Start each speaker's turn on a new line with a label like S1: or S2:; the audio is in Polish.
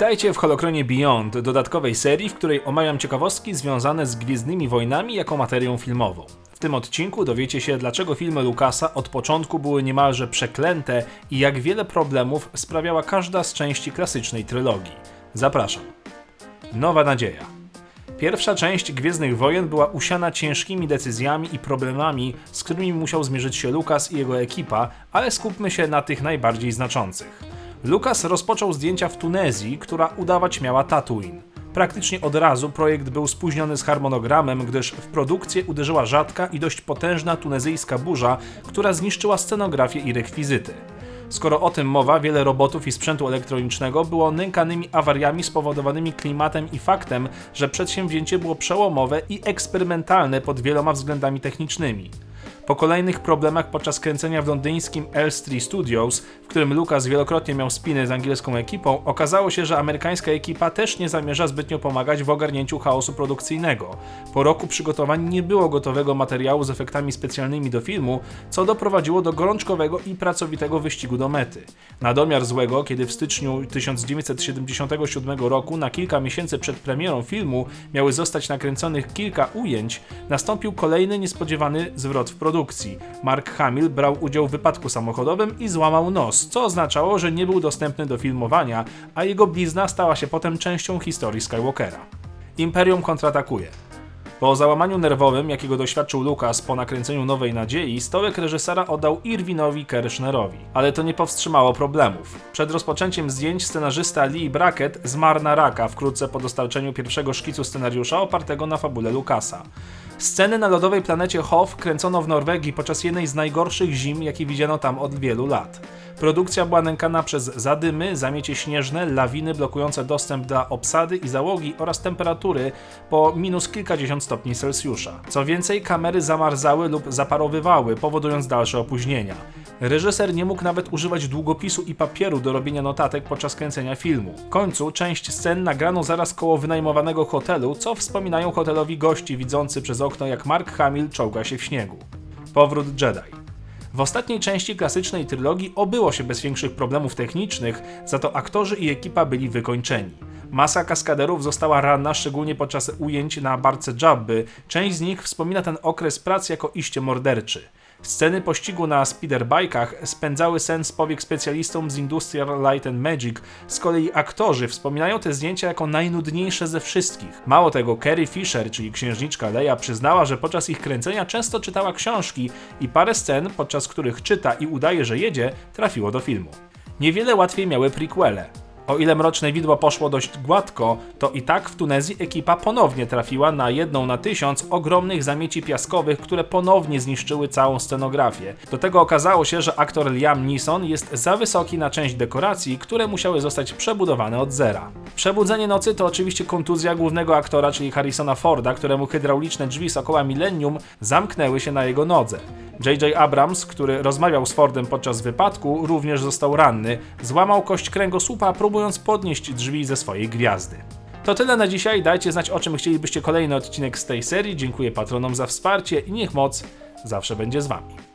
S1: Witajcie w Holokronie Beyond, dodatkowej serii, w której omawiam ciekawostki związane z Gwiezdnymi Wojnami jako materią filmową. W tym odcinku dowiecie się, dlaczego filmy Lucasa od początku były niemalże przeklęte i jak wiele problemów sprawiała każda z części klasycznej trylogii. Zapraszam. Nowa nadzieja. Pierwsza część Gwiezdnych Wojen była usiana ciężkimi decyzjami i problemami, z którymi musiał zmierzyć się Lucas i jego ekipa, ale skupmy się na tych najbardziej znaczących. Lucas rozpoczął zdjęcia w Tunezji, która udawać miała Tatooine. Praktycznie od razu projekt był spóźniony z harmonogramem, gdyż w produkcję uderzyła rzadka i dość potężna tunezyjska burza, która zniszczyła scenografię i rekwizyty. Skoro o tym mowa, wiele robotów i sprzętu elektronicznego było nękanymi awariami spowodowanymi klimatem i faktem, że przedsięwzięcie było przełomowe i eksperymentalne pod wieloma względami technicznymi. Po kolejnych problemach podczas kręcenia w londyńskim Elstree Studios, w którym Lucas wielokrotnie miał spiny z angielską ekipą, okazało się, że amerykańska ekipa też nie zamierza zbytnio pomagać w ogarnięciu chaosu produkcyjnego. Po roku przygotowań nie było gotowego materiału z efektami specjalnymi do filmu, co doprowadziło do gorączkowego i pracowitego wyścigu do mety. Na domiar złego, kiedy w styczniu 1977 roku, na kilka miesięcy przed premierą filmu, miały zostać nakręconych kilka ujęć, nastąpił kolejny niespodziewany zwrot w produkcji. Mark Hamill brał udział w wypadku samochodowym i złamał nos, co oznaczało, że nie był dostępny do filmowania, a jego blizna stała się potem częścią historii Skywalkera. Imperium kontratakuje. Po załamaniu nerwowym, jakiego doświadczył Lucas po nakręceniu Nowej Nadziei, stołek reżysera oddał Irwinowi Kershnerowi. Ale to nie powstrzymało problemów. Przed rozpoczęciem zdjęć scenarzysta Lee Brackett zmarł na raka wkrótce po dostarczeniu pierwszego szkicu scenariusza opartego na fabule Lucasa. Sceny na lodowej planecie Hoth kręcono w Norwegii podczas jednej z najgorszych zim, jakie widziano tam od wielu lat. Produkcja była nękana przez zadymy, zamiecie śnieżne, lawiny blokujące dostęp dla obsady i załogi oraz temperatury po minus kilkadziesiąt stopni Celsjusza. Co więcej, kamery zamarzały lub zaparowywały, powodując dalsze opóźnienia. Reżyser nie mógł nawet używać długopisu i papieru do robienia notatek podczas kręcenia filmu. W końcu część scen nagrano zaraz koło wynajmowanego hotelu, co wspominają hotelowi gości widzący przez okno jak Mark Hamill czołga się w śniegu. Powrót Jedi. W ostatniej części klasycznej trylogii obyło się bez większych problemów technicznych, za to aktorzy i ekipa byli wykończeni. Masa kaskaderów została ranna, szczególnie podczas ujęć na barce Jabby. Część z nich wspomina ten okres prac jako iście morderczy. Sceny pościgu na speederbajkach spędzały sens powiek specjalistom z Industrial Light and Magic, z kolei aktorzy wspominają te zdjęcia jako najnudniejsze ze wszystkich. Mało tego, Carrie Fisher, czyli księżniczka Leia, przyznała, że podczas ich kręcenia często czytała książki i parę scen, podczas których czyta i udaje, że jedzie, trafiło do filmu. Niewiele łatwiej miały prequele. O ile Mroczne Widło poszło dość gładko, to i tak w Tunezji ekipa ponownie trafiła na jedną na tysiąc ogromnych zamieci piaskowych, które ponownie zniszczyły całą scenografię. Do tego okazało się, że aktor Liam Neeson jest za wysoki na część dekoracji, które musiały zostać przebudowane od zera. Przebudzenie nocy to oczywiście kontuzja głównego aktora, czyli Harrisona Forda, któremu hydrauliczne drzwi Sokoła Millennium zamknęły się na jego nodze. J.J. Abrams, który rozmawiał z Fordem podczas wypadku, również został ranny. Złamał kość kręgosłupa, próbując podnieść drzwi ze swojej gwiazdy. To tyle na dzisiaj. Dajcie znać, o czym chcielibyście kolejny odcinek z tej serii. Dziękuję patronom za wsparcie i niech moc zawsze będzie z Wami.